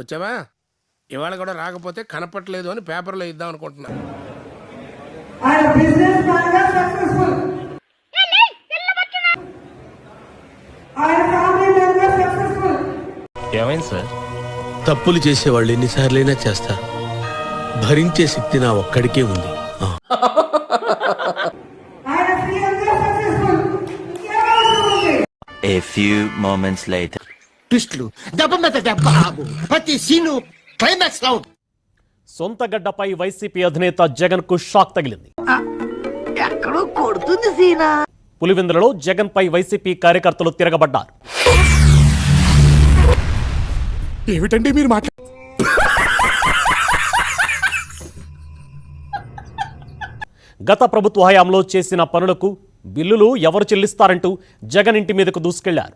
వచ్చావా? ఇవాళ కూడా రాకపోతే కనపట్లేదు అని పేపర్లో ఇద్దాం అనుకుంటున్నా. ఆయన బిజినెస్ మ్యాన్గా సక్సెస్ఫుల్ ఆయన ఫ్యామిలీ మ్యాన్గా సక్సెస్ఫుల్ ఏమైంది సార్? తప్పులు చేసేవాళ్ళు ఎన్నిసార్లైనా చేస్తారు భరించే శక్తి నా ఒక్కడికే ఉంది? A few moments later. ట్విస్టులు. దెబ్బ మీద దెబ్బ ప్రతి సీను క్లైమాక్స్లో సొంత గడ్డపై వైసీపీ అధినేత జగన్కు షాక్ తగిలింది. ఎక్కడో కొడుతుంది సీనా. పులివెందులలో జగన్ పై వైసీపీ కార్యకర్తలు తిరగబడ్డారు. ఏమిటండి మీరు మాట్లా గత ప్రభుత్వ హయాంలో చేసిన పనులకు బిల్లులు ఎవరు చెల్లిస్తారంటూ జగన్ ఇంటి మీదకు దూసుకెళ్ళారు.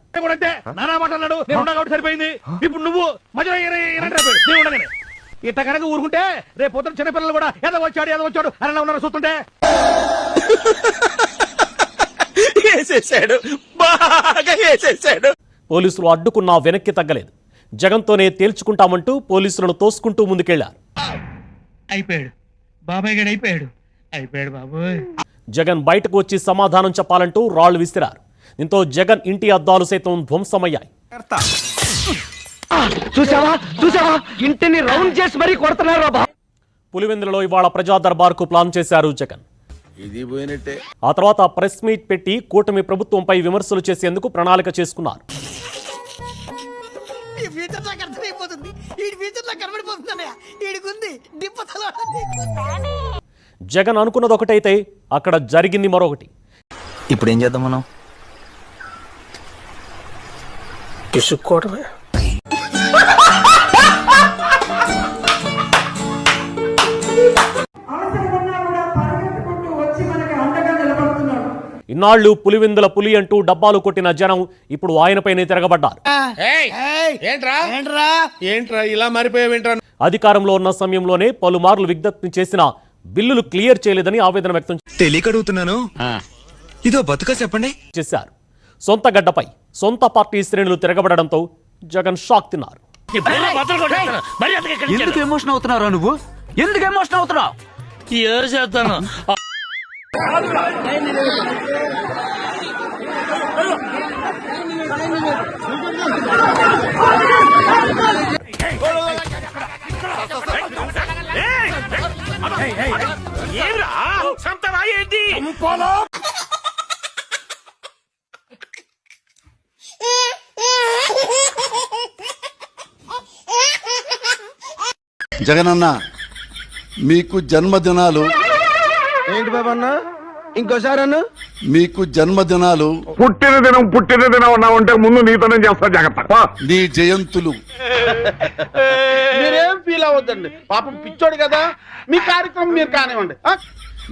ఇప్పుడు నువ్వు ఇట్ట కనుక ఊరుకుంటే రేపు పొద్దున చిన్నపిల్లలు కూడా ఏదో వచ్చాడు ఏదో వచ్చాడు అని ఉన్నారు చూస్తుంటే. వేసేసాడు బాగా వేసేసాడు. పోలీసులు అడ్డుకున్నా వెనక్కి తగ్గలేదు. జగన్తోనే తేల్చుకుంటామంటూ పోలీసులను తోసుకుంటూ ముందుకెళ్ళారు. అయిపోయాడు. బాబాయ్ గడు అయిపోయాడు. అయిపోయాడు బాబోయ్. జగన్ బయటకు వచ్చి సమాధానం చెప్పాలంటూ రాళ్ళు విసిరారు. దీంతో జగన్ ఇంటి అద్దాలు సైతం ధ్వంసమయ్యాయి. చూసావా చూసావా ఇంటిని రౌండ్ చేసి మరీ కొడుతున్నారు బా పులివెందులలో ఇవాళ ప్రజా దర్బార్కు ప్లాన్ చేశారు జగన్. ఇది పోయినట్టే. ఆ తర్వాత ప్రెస్ మీట్ పెట్టి కూటమి ప్రభుత్వంపై విమర్శలు చేసేందుకు ప్రణాళిక చేసుకున్నారు. ఈ జగన్ అనుకున్నది ఒకటైతే అక్కడ జరిగింది మరొకటి. ఇప్పుడు ఏం చేద్దాం మనం? పిసుక్కోవడమే ఇన్నాళ్ళు పులివెందుల పులి అంటూ డబ్బాలు కొట్టిన జనం ఇప్పుడు ఆయనపైనే తిరగబడ్డారు. ఏయ్! ఏంట్రా? ఏంట్రా? ఏంట్రా ఇలా అధికారంలో ఉన్న సమయంలోనే పలుమార్లు విజ్ఞప్తి చేసిన బిల్లులు క్లియర్ చేయలేదని ఆవేదన వ్యక్తం తెలియక అడుగుతున్నాను ఇదో బతుక చెప్పండి. చేశారు. సొంత గడ్డపై సొంత పార్టీ శ్రేణులు తిరగబడడంతో జగన్ షాక్ తిన్నారు. ఎందుకు ఎమోషన్ అవుతున్నారా నువ్వు? ఎందుకు ఎమోషన్ అవుతున్నావు? చేస్తాను. జగనన్న మీకు జన్మదినాలు ఏంటి బాబా అన్న ఇంకోసారి అన్న? మీకు జన్మదినాలు పుట్టిన దినం పుట్టిన దినం ఉన్నా ఉంటే ముందు నీతోనే చేస్తా జాగ్రత్త. నీ జయంతులు. మీరేం? ఫీల్ అవ్వద్దండి. పాపం పిచ్చోడు కదా. మీ కార్యక్రమం మీరు కానివ్వండి?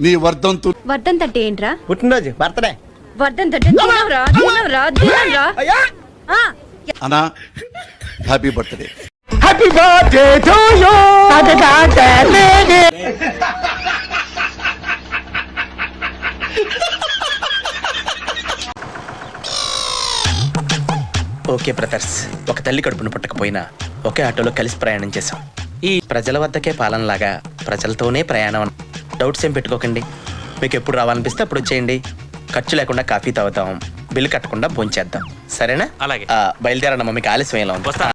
నీ వర్ధంతులు వర్ధంత్ అంటే ఏంట్రా? పుట్టినరోజు బర్త్డే. వర్ధంత్ అంటే తినవరా తినవరా తినవరా ఆ, అనా happy birthday. Happy birthday to you. Okay brothers ఒక తల్లి కడుపును పుట్టకపోయినా ఒకే ఆటోలో కలిసి ప్రయాణం చేశాం. ఈ ప్రజల వద్దకే పాలనలాగా ప్రజలతోనే ప్రయాణం. డౌట్స్ ఏం పెట్టుకోకండి. మీకు ఎప్పుడు రావాలనిపిస్తే అప్పుడు వచ్చేయండి. ఖర్చు లేకుండా కాఫీ తాగుతాం. బిల్లు కట్టకుండా భోంచేద్దాం. సరేనా? అలాగే. బయలుదేరన్న మీకు ఆలస్యం ఎలా ఉంది